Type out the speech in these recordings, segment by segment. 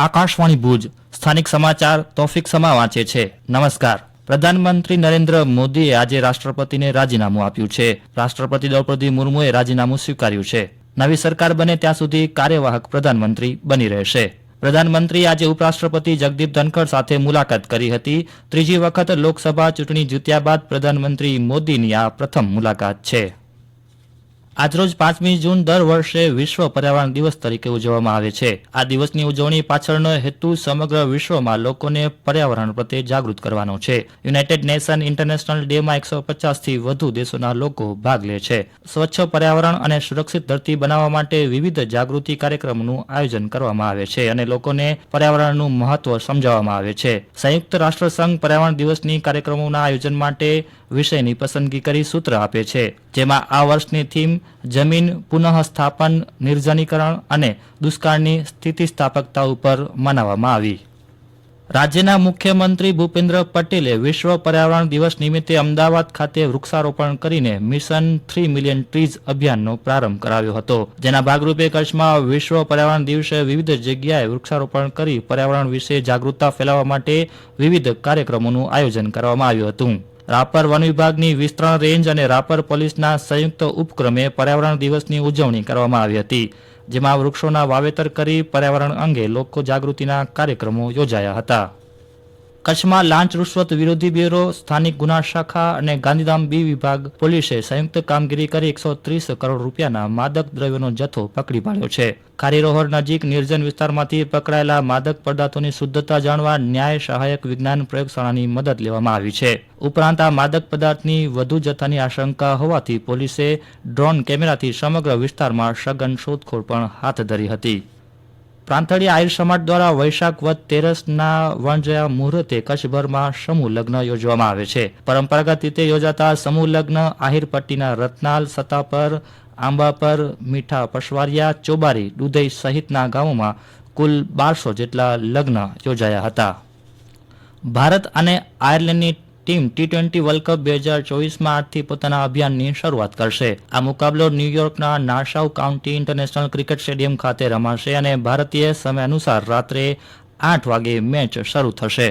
આકાશવાણી ભુજ, સ્થાનિક સમાચાર તોફિક સમા વાંચે છે. નમસ્કાર. પ્રધાનમંત્રી નરેન્દ્ર મોદીએ આજે રાષ્ટ્રપતિને રાજીનામું આપ્યું છે. રાષ્ટ્રપતિ દ્રૌપદી મુર્મુએ રાજીનામું સ્વીકાર્યું છે. નવી સરકાર બને ત્યાં સુધી કાર્યવાહક પ્રધાનમંત્રી બની રહેશે. પ્રધાનમંત્રી આજે ઉપરાષ્ટ્રપતિ જગદીપ ધનખડ સાથે મુલાકાત કરી હતી. ત્રીજી વખત લોકસભા ચૂંટણી જીત્યા બાદ પ્રધાનમંત્રી મોદીની આ પ્રથમ મુલાકાત છે. આજરોજ પાંચમી જૂન દર વર્ષે વિશ્વ પર્યાવરણ દિવસ તરીકે ઉજવવામાં આવે છે. આ દિવસની ઉજવણી પાછળનો હેતુ સમગ્ર વિશ્વમાં લોકોને પર્યાવરણ પ્રત્યે જાગૃત કરવાનો છે. યુનાઇટેડ નેશન ઇન્ટરનેશનલ ડેમાં એકસો પચાસથી વધુ દેશોના લોકો ભાગ લે છે. સ્વચ્છ પર્યાવરણ અને સુરક્ષિત ધરતી બનાવવા માટે વિવિધ જાગૃતિ કાર્યક્રમોનું આયોજન કરવામાં આવે છે અને લોકોને પર્યાવરણનું મહત્વ સમજાવવામાં આવે છે. સંયુક્ત રાષ્ટ્ર સંઘ પર્યાવરણ દિવસની કાર્યક્રમોના આયોજન માટે વિષયની પસંદગી કરી સૂત્ર આપે છે, જેમાં આ વર્ષની થીમ જમીન પુનઃસ્થાપન, નિર્જનીકરણ અને દુષ્કાળની સ્થિતિસ્થાપકતા ઉપર મનાવવામાં આવી. રાજ્યના મુખ્યમંત્રી ભૂપેન્દ્ર પટેલે વિશ્વ પર્યાવરણ દિવસ નિમિત્તે અમદાવાદ ખાતે વૃક્ષારોપણ કરીને મિશન થ્રી મિલિયન ટ્રીઝ અભિયાનનો પ્રારંભ કરાવ્યો હતો. જેના ભાગરૂપે કચ્છમાં વિશ્વ પર્યાવરણ દિવસે વિવિધ જગ્યાએ વૃક્ષારોપણ કરી પર્યાવરણ વિશે જાગૃતતા ફેલાવવા માટે વિવિધ કાર્યક્રમોનું આયોજન કરવામાં આવ્યું હતું. રાપર વન વિભાગની વિસ્તરણ રેન્જ અને રાપર પોલીસના સંયુક્ત ઉપક્રમે પર્યાવરણ દિવસની ઉજવણી કરવામાં આવી હતી, જેમાં વૃક્ષોના વાવેતર કરી પર્યાવરણ અંગે લોકો જાગૃતિના કાર્યક્રમો યોજાયા હતા. કચ્છમાં લાંચ રૂશ્વત વિરોધી બ્યુરો, સ્થાનિક ગુના શાખા અને ગાંધીધામ બી વિભાગ પોલીસે સંયુક્ત કામગીરી કરી એકસો ત્રીસ કરોડ રૂપિયાના માદક દ્રવ્યોનો જથ્થો પકડી પાડ્યો છે. ખારીરોહર નજીક નિર્જન વિસ્તારમાંથી પકડાયેલા માદક પદાર્થોની શુદ્ધતા જાણવા ન્યાય સહાયક વિજ્ઞાન પ્રયોગશાળાની મદદ લેવામાં આવી છે. ઉપરાંત આ માદક પદાર્થની વધુ જથ્થાની આશંકા હોવાથી પોલીસે ડ્રોન કેમેરાથી સમગ્ર વિસ્તારમાં સઘન શોધખોળ પણ હાથ ધરી હતી. પ્રાંતળીય આહિર સમાજ દ્વારા વૈશાખ વદ તેરસના વણજયા મુહૂર્તે કચ્છભરમાં સમૂહ લગ્ન યોજવામાં આવે છે. પરંપરાગત રીતે યોજાતા સમૂહ લગ્ન આહિર પટ્ટીના રત્નાલ સતાપર આંબાપર મીઠા પશવારિયા, ચોબારી, દુધઈ સહિતના ગામોમાં કુલ બારસો જેટલા લગ્ન યોજાયા હતા. ભારત અને આયર્લેન્ડની team T twenty World Cup બે હજાર ચોવીસમાં આજથી પોતાના અભિયાનની શરૂઆત કરશે. આ મુકાબલો ન્યૂયોર્કના Nassau County International Cricket Stadium ખાતે રમાશે અને ભારતીય સમય અનુસાર રાત્રે આઠ વાગે મેચ શરૂ થશે.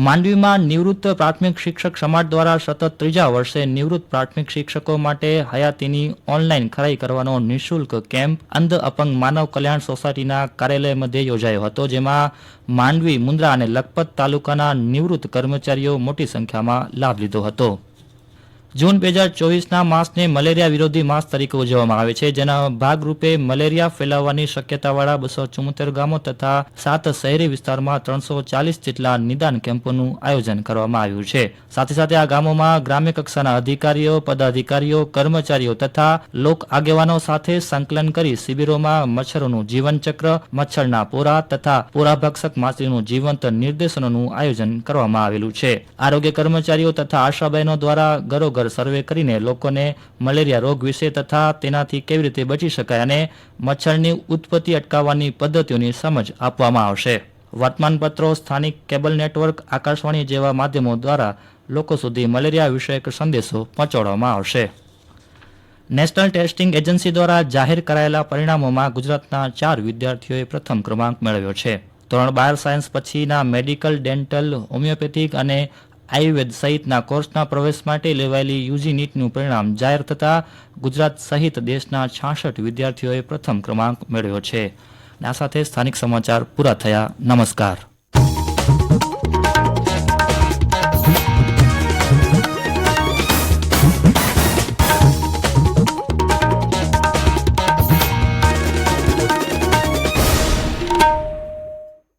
માંડવીમાં નિવૃત્ત પ્રાથમિક શિક્ષક સમાજ દ્વારા સતત ત્રીજા વર્ષે નિવૃત્ત પ્રાથમિક શિક્ષકો માટે હયાતીની ઓનલાઈન ખરાઈ કરવાનો નિઃશુલ્ક કેમ્પ અંધ અપંગ માનવ કલ્યાણ સોસાયટીના કાર્યાલય મધ્યે યોજાયો હતો, જેમાં માંડવી, મુન્દ્રા અને લખપત તાલુકાના નિવૃત્ત કર્મચારીઓ મોટી સંખ્યામાં લાભ લીધો હતો. જૂન બે હજાર ચોવીસના માસને મલેરિયા વિરોધી માસ તરીકે ઉજવવામાં આવે છે. જેના ભાગરૂપે મલેરિયા ફેલાવવાની શક્યતાવાળા બસો ચુમ્મોતેર ગામો તથા સાત શહેરી વિસ્તારમાં ત્રણસો ચાલીસ જેટલા નિદાન કેમ્પોનું આયોજન કરવામાં આવ્યું છે. સાથે સાથે આ ગામોમાં ગ્રામ્ય કક્ષાના અધિકારીઓ, પદાધિકારીઓ, કર્મચારીઓ તથા લોક આગેવાનો સાથે સંકલન કરી શિબિરોમાં મચ્છરોનું જીવનચક્ર, મચ્છરના પોરા તથા પોરાભક્ષક માછલીનું જીવંત નિર્દેશનોનું આયોજન કરવામાં આવેલું છે. આરોગ્ય કર્મચારીઓ તથા આશાબહેનો દ્વારા ઘરોઘર સર્વે કરીને લોકોને મલેરિયા રોગ વિશે તથા તેનાથી કેવી રીતે બચી શકાય અને મચ્છરની ઉત્પત્તિ અટકાવવાની પદ્ધતિઓની સમજ આપવામાં આવશે. વર્તમાનપત્રો, સ્થાનિક કેબલ નેટવર્ક, આકાશવાણી જેવા માધ્યમો દ્વારા લોકો સુધી મલેરિયા વિષયક સંદેશો પહોંચાડવામાં આવશે. નેશનલ ટેસ્ટિંગ એજન્સી દ્વારા જાહેર કરાયેલા પરિણામોમાં ગુજરાતના ચાર વિદ્યાર્થીઓએ પ્રથમ ક્રમાંક મેળવ્યો છે. ધોરણ બાર સાયન્સ પછીના મેડિકલ, ડેન્ટલ, હોમિયોપેથિક અને આયુર્વેદ સહિતના કોર્સના પ્રવેશ માટે લેવાયેલી યુજી નીટનું પરિણામ જાહેર થતાં ગુજરાત સહિત દેશના છાસઠ વિદ્યાર્થીઓએ પ્રથમ ક્રમાંક મેળવ્યો છે. આ સાથે સ્થાનિક સમાચાર પૂરા થયા. નમસ્કાર.